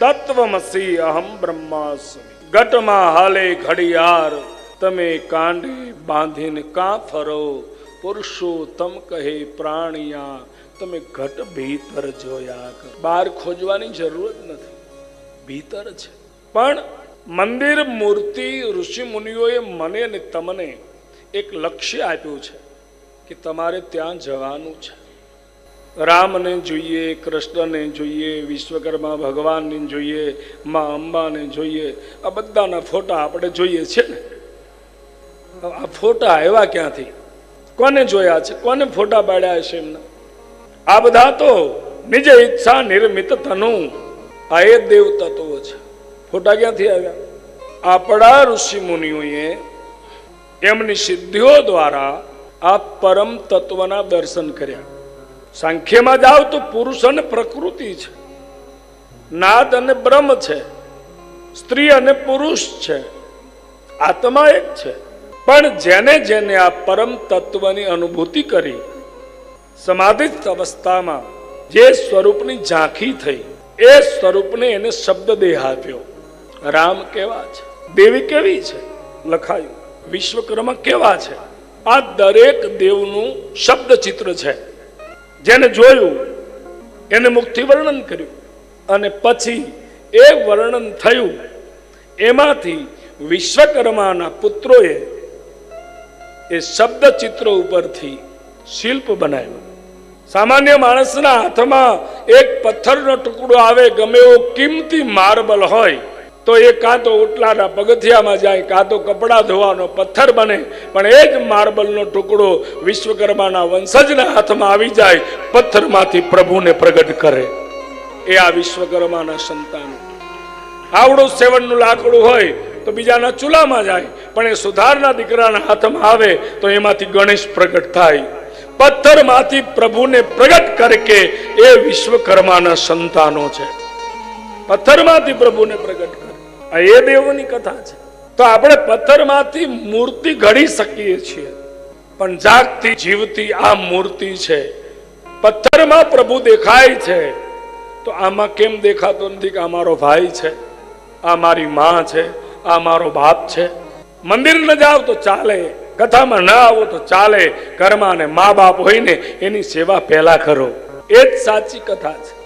તત્વમસી અહમ બ્રહ્માસ્મી. ઘટમાં હાલે ઘડિયાળ, તમે કાંડે બાંધીને કાં ફરો? પુરુષોત્તમ કહે પ્રાણિયા, તમે ઘટ ભીતર જોયા કર. બહાર ખોજવાની જરૂર જ નથી. ભીતર છે. પણ મંદિર મૂર્તિ ઋષિ મુનિઓએ મને અને તમને એક લક્ષ્ય આપ્યું છે કે તમારે ત્યાં જવાનું છે. રામને જોઈએ, કૃષ્ણને જોઈએ, વિશ્વકર્મા ભગવાનને જોઈએ, મા અંબાને જોઈએ. આ બધાના ફોટા આપણે જોઈએ છે ને? આ ફોટા આવ્યા ક્યાંથી? કોને જોયા છે? કોને ફોટા પાડ્યા છે એમના? આ બધા તો નિજ ઈચ્છા નિર્મિત તનુ. આ એ દેવ તત્વો છે. ફોટા ક્યાંથી આવ્યા? આપણા ઋષિ મુનિઓએ એમની સિદ્ધિઓ દ્વારા આ પરમ તત્વના દર્શન કર્યા. સાંખ્યમાં જાઓ તો પુરુષ અને પ્રકૃતિ છે. નાદ અને બ્રહ્મ છે. સ્ત્રી અને પુરુષ છે. આત્મા એક છે. પણ જેને જેને આ પરમ તત્વની અનુભૂતિ કરી સમાધિત અવસ્થામાં જે સ્વરૂપની ઝાંખી થઈ, એ સ્વરૂપને એને શબ્દ દેહ આપ્યો. રામ કેવા છે? દેવી કેવી છે? લખાયું. વિશ્વકર્મા કેવા છે? આ દરેક દેવનું શબ્દ ચિત્ર છે. જેને જોયું, એને મુખથી વર્ણન કર્યું. અને પછી એ વર્ણન થયું. એમાંથી વિશ્વકર્માના પુત્રોએ એ શબ્દ ચિત્રો ઉપરથી શિલ્પ બનાવ્યું. સામાન્ય માણસના હાથમાં એક પથ્થરનો ટુકડો આવે, ગમે એવો કિંમતી માર્બલ હોય તો એ કાં તો ઓટલાના પગથિયામાં જાય, કાં તો કપડાં ધોવાનો પથ્થર બને, પણ એ જ માર્બલનો ટુકડો વિશ્વકર્માના વંશજના હાથમાં આવી જાય, પથ્થરમાંથી પ્રભુને પ્રગટ કરે. એ આ વિશ્વકર્માના સંતાનો. આવડું સેવનનું લાકડું હોય તો બીજાના ચૂલામાં જાય, પણ એ સુધારના દીકરાના હાથમાં આવે તો એમાંથી ગણેશ પ્રગટ થાય. પથ્થરમાંથી પ્રભુને પ્રગટ કરકે એ વિશ્વકર્માના સંતાનો છે. પથ્થરમાંથી પ્રભુને પ્રગટ કરે. એ દેવોની કથા છે. તો આપણે પથ્થરમાંથી મૂર્તિ ઘડી શકીએ છીએ. પણ જાગતી જીવતી આ મૂર્તિ છે. પથ્થરમાં પ્રભુ દેખાય છે. તો આમાં કેમ દેખાતો નથી કે આ મારો ભાઈ છે? આ મારી માં છે? આ મારો બાપ છે? મંદિર ન જાવ તો ચાલે. કથામાં ન આવો તો ચાલે. ઘરમાં ને મા બાપ હોય ને એની સેવા પહેલા કરો. એ જ સાચી કથા છે.